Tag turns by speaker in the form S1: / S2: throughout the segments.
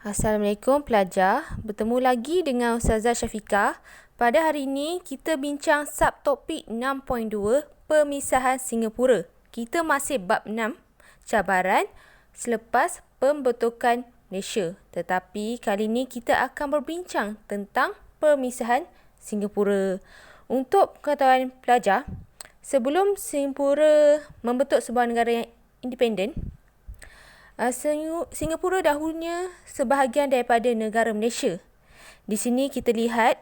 S1: Assalamualaikum pelajar. Bertemu lagi dengan Ustazah Syafiqah. Pada hari ini kita bincang subtopik 6.2 Pemisahan Singapura. Kita masih bab 6 cabaran selepas pembentukan Malaysia. Tetapi kali ini kita akan berbincang tentang pemisahan Singapura. Untuk pengetahuan pelajar, sebelum Singapura membentuk sebuah negara yang independen, Singapura dahulunya sebahagian daripada negara Malaysia. Di sini kita lihat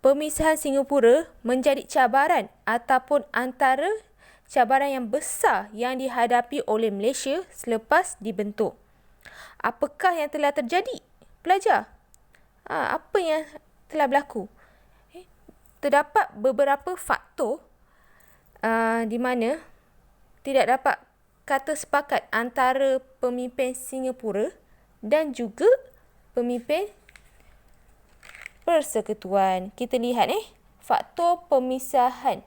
S1: pemisahan Singapura menjadi cabaran ataupun antara cabaran yang besar yang dihadapi oleh Malaysia selepas dibentuk. Apakah yang telah terjadi? Pelajar, ha, apa yang telah berlaku? Eh, terdapat beberapa faktor uh, di mana tidak dapat kata sepakat antara pemimpin Singapura dan juga pemimpin persekutuan. Kita lihat eh faktor pemisahan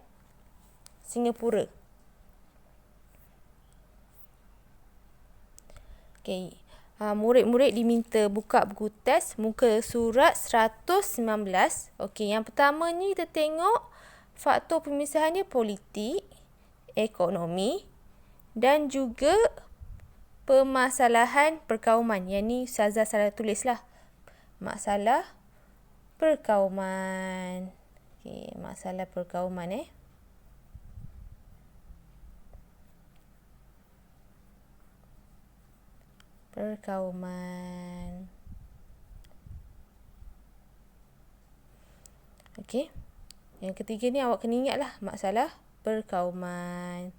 S1: Singapura. Okey. Ha, murid-murid diminta buka buku test muka surat 119. Okey, yang pertama ni kita tengok faktor pemisahannya politik, ekonomi, dan juga permasalahan perkauman. Yang ni Ustazah salah tulis lah. Masalah perkauman. Okay, masalah perkauman eh. Perkauman. Okey. Yang ketiga ni awak kena ingat lah masalah perkauman.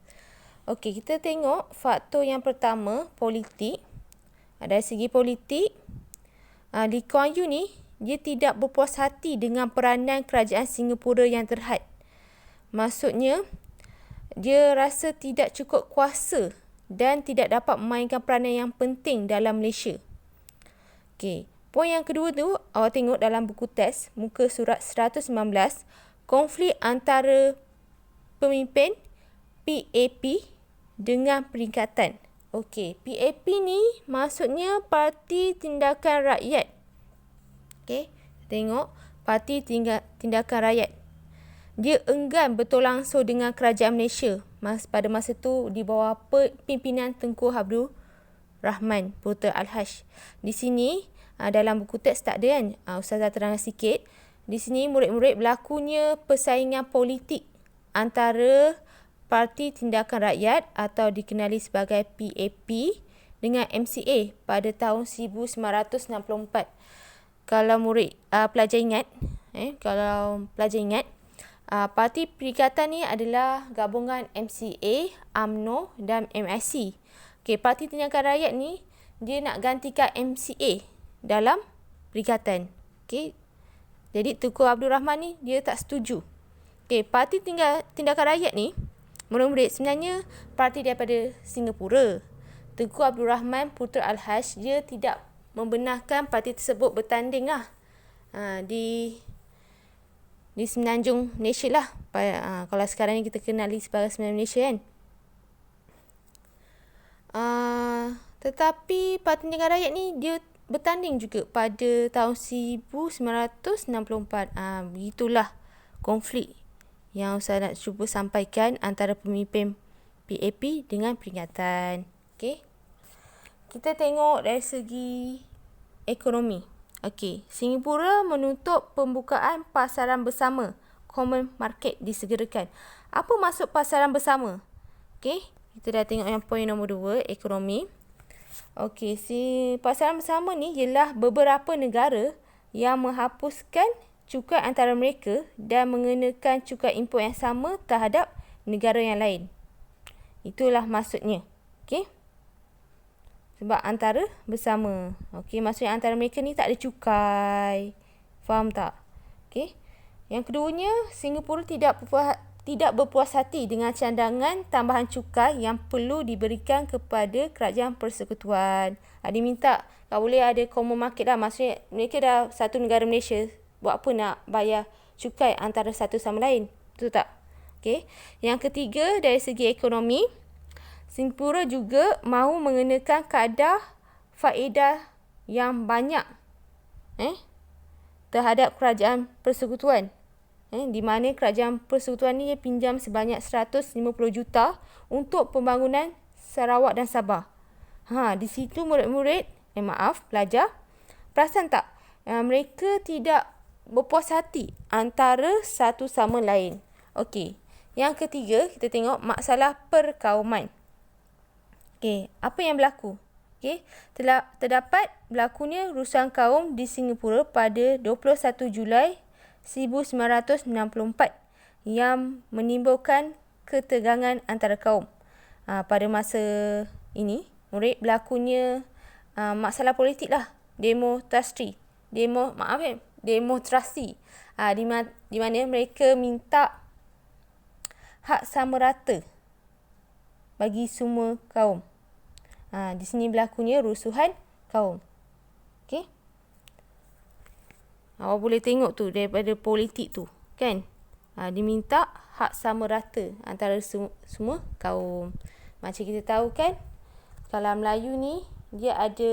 S1: Okey, kita tengok faktor yang pertama, politik. Dari segi politik, uh, Lee Kuan Yew ni, dia tidak berpuas hati dengan peranan kerajaan Singapura yang terhad. Maksudnya, dia rasa tidak cukup kuasa dan tidak dapat memainkan peranan yang penting dalam Malaysia. Okey, poin yang kedua tu, awak tengok dalam buku test, muka surat 119, konflik antara pemimpin PAP dengan peringkatan. Okey, PAP ni maksudnya Parti Tindakan Rakyat. Okey, tengok Parti Tindakan Rakyat. Dia enggan betul langsung dengan kerajaan Malaysia mas pada masa tu di bawah pimpinan Tengku Abdul Rahman Putra Al-Hash. Di sini dalam buku teks tak ada kan? Ustazah terang sikit. Di sini murid-murid berlakunya persaingan politik antara Parti Tindakan Rakyat atau dikenali sebagai PAP dengan MCA pada tahun 1964. Kalau murid uh, pelajar ingat, eh kalau pelajar ingat, uh, parti perikatan ni adalah gabungan MCA, AMNO dan MIC. Okey, Parti Tindakan Rakyat ni dia nak gantikan MCA dalam perikatan. Okey. Jadi Tunku Abdul Rahman ni dia tak setuju. Okey, Parti Tindakan Rakyat ni Murid-murid sebenarnya parti daripada Singapura. Tengku Abdul Rahman Putra Al-Hash dia tidak membenarkan parti tersebut bertanding lah ha, di di Semenanjung Malaysia lah. Ha, kalau sekarang ni kita kenali sebagai Semenanjung Malaysia kan. Ha, tetapi Parti Negara Rakyat ni dia bertanding juga pada tahun 1964. Ha, begitulah konflik yang saya nak cuba sampaikan antara pemimpin PAP dengan peringatan. Okey. Kita tengok dari segi ekonomi. Okey, Singapura menutup pembukaan pasaran bersama common market disegerakan. Apa maksud pasaran bersama? Okey, kita dah tengok yang poin nombor dua, ekonomi. Okey, si pasaran bersama ni ialah beberapa negara yang menghapuskan cukai antara mereka dan mengenakan cukai import yang sama terhadap negara yang lain. Itulah maksudnya. Okey. Sebab antara bersama. Okey, maksudnya antara mereka ni tak ada cukai. Faham tak? Okey. Yang keduanya, Singapura tidak berpuas, tidak berpuas hati dengan cadangan tambahan cukai yang perlu diberikan kepada kerajaan persekutuan. Ada minta tak boleh ada common market lah. Maksudnya mereka dah satu negara Malaysia buat apa nak bayar cukai antara satu sama lain. Betul tak? Okey. Yang ketiga dari segi ekonomi, Singapura juga mahu mengenakan kadar faedah yang banyak eh terhadap kerajaan persekutuan eh di mana kerajaan persekutuan ni pinjam sebanyak 150 juta untuk pembangunan Sarawak dan Sabah. Ha di situ murid-murid eh maaf pelajar perasan tak uh, mereka tidak berpuas hati antara satu sama lain. Okey. Yang ketiga kita tengok masalah perkauman. Okey, apa yang berlaku? Okey, telah terdapat berlakunya rusuhan kaum di Singapura pada 21 Julai 1964 yang menimbulkan ketegangan antara kaum. Ha, pada masa ini, murid berlakunya ha, masalah politik lah. Demonstrasi. Demo, maaf ya, demonstrasi. Ha, di, ma- di mana mereka minta hak sama rata bagi semua kaum. Ha, di sini berlakunya rusuhan kaum. Okey. Awak boleh tengok tu daripada politik tu. Kan? Ha, diminta hak sama rata antara sem- semua kaum. Macam kita tahu kan, kalau Melayu ni, dia ada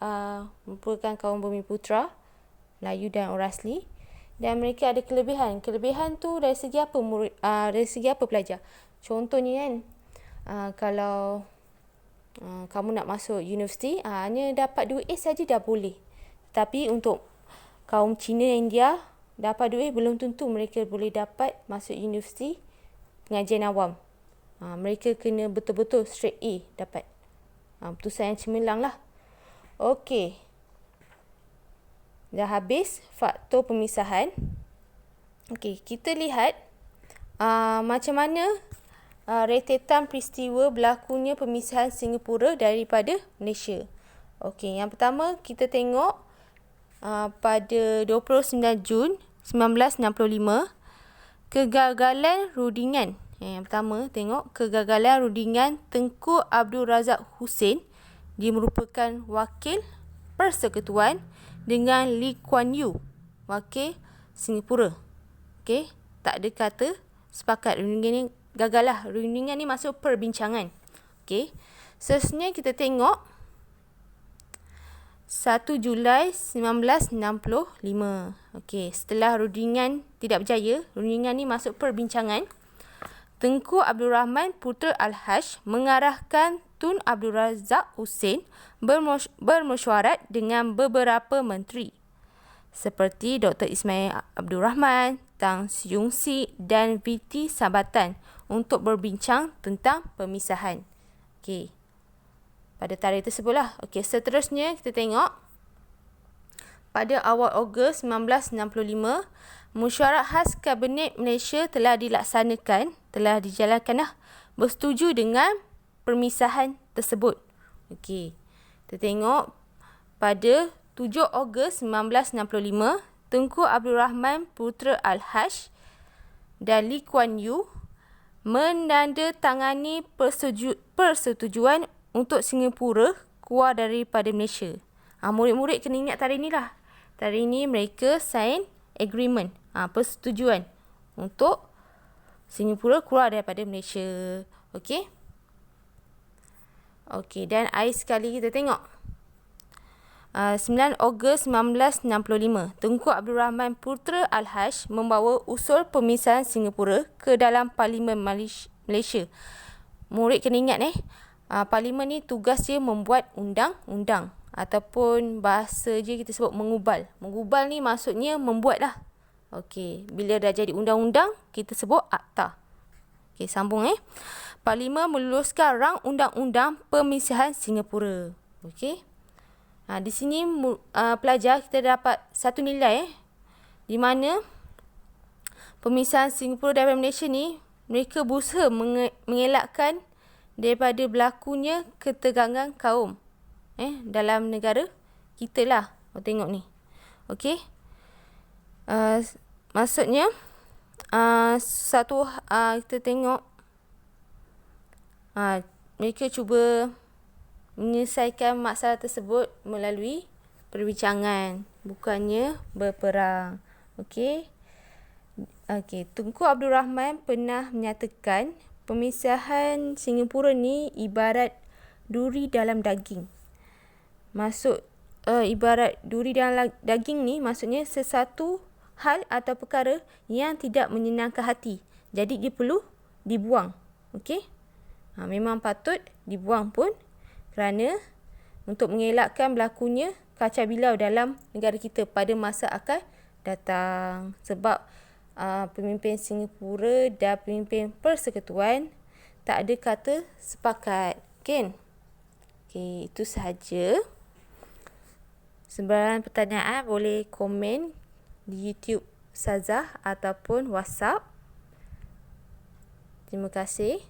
S1: uh, merupakan kaum bumi putra, Melayu dan orang asli. Dan mereka ada kelebihan. Kelebihan tu dari segi apa murid, uh, dari segi apa pelajar? Contohnya kan, uh, kalau Uh, kamu nak masuk universiti, uh, hanya dapat duit A saja dah boleh. Tapi untuk kaum Cina India, dapat duit belum tentu mereka boleh dapat masuk universiti pengajian awam. Uh, mereka kena betul-betul straight A dapat. Uh, putusan yang cemerlang lah. Okey. Dah habis faktor pemisahan. Okey, kita lihat uh, macam mana uh, retetan peristiwa berlakunya pemisahan Singapura daripada Malaysia. Okey, yang pertama kita tengok uh, pada 29 Jun 1965 kegagalan rundingan. Yang pertama tengok kegagalan rundingan Tengku Abdul Razak Hussein dia merupakan wakil persekutuan dengan Lee Kuan Yew wakil Singapura. Okey, tak ada kata sepakat rundingan ni gagal lah. Rundingan ni masuk perbincangan. Okey. Seterusnya kita tengok 1 Julai 1965. Okey, setelah rundingan tidak berjaya, rundingan ni masuk perbincangan. Tengku Abdul Rahman Putra Al-Haj mengarahkan Tun Abdul Razak Hussein bermesyuarat dengan beberapa menteri seperti Dr. Ismail Abdul Rahman, Tang Siung Si dan VT Sabatan untuk berbincang tentang pemisahan. Okey. Pada tarikh tersebutlah. Okey, seterusnya kita tengok pada awal Ogos 1965, mesyuarat khas Kabinet Malaysia telah dilaksanakan, telah dijalankan lah, bersetuju dengan permisahan tersebut. Okey. Kita tengok pada 7 Ogos 1965, Tunku Abdul Rahman Putra Al-Haj dan Lee Kuan Yew menandatangani persetuju- persetujuan untuk Singapura keluar daripada Malaysia. Ha, murid-murid kena ingat tarikh ni lah. Tarikh ni mereka sign agreement, ha, persetujuan untuk Singapura keluar daripada Malaysia. Okey? Okey, dan air sekali kita tengok. Uh, 9 Ogos 1965, Tunku Abdul Rahman Putra Al-Haj membawa usul pemisahan Singapura ke dalam Parlimen Malaysia. Murid kena ingat eh, uh, Parlimen ni tugas dia membuat undang-undang ataupun bahasa je kita sebut mengubal. Mengubal ni maksudnya membuat lah. Okey, bila dah jadi undang-undang, kita sebut akta. Okey, sambung eh. Parlimen meluluskan rang undang-undang pemisahan Singapura. Okey. Ha, di sini uh, pelajar kita dapat satu nilai eh, di mana pemisahan Singapura daripada Malaysia ni mereka berusaha menge- mengelakkan daripada berlakunya ketegangan kaum eh dalam negara kita lah. Oh, tengok ni. Okey. Uh, maksudnya uh, satu uh, kita tengok. Uh, mereka cuba menyelesaikan masalah tersebut melalui perbincangan bukannya berperang. Okey? Okey Tunku Abdul Rahman pernah menyatakan pemisahan Singapura ni ibarat duri dalam daging. Masuk uh, ibarat duri dalam daging ni maksudnya sesuatu hal atau perkara yang tidak menyenangkan hati. Jadi dia perlu dibuang. Okey? Ha, memang patut dibuang pun kerana untuk mengelakkan berlakunya kacau bilau dalam negara kita pada masa akan datang. Sebab uh, pemimpin Singapura dan pemimpin Persekutuan tak ada kata sepakat. Kan? Okey, itu sahaja. Sebarang pertanyaan boleh komen di YouTube Sazah ataupun WhatsApp. Terima kasih.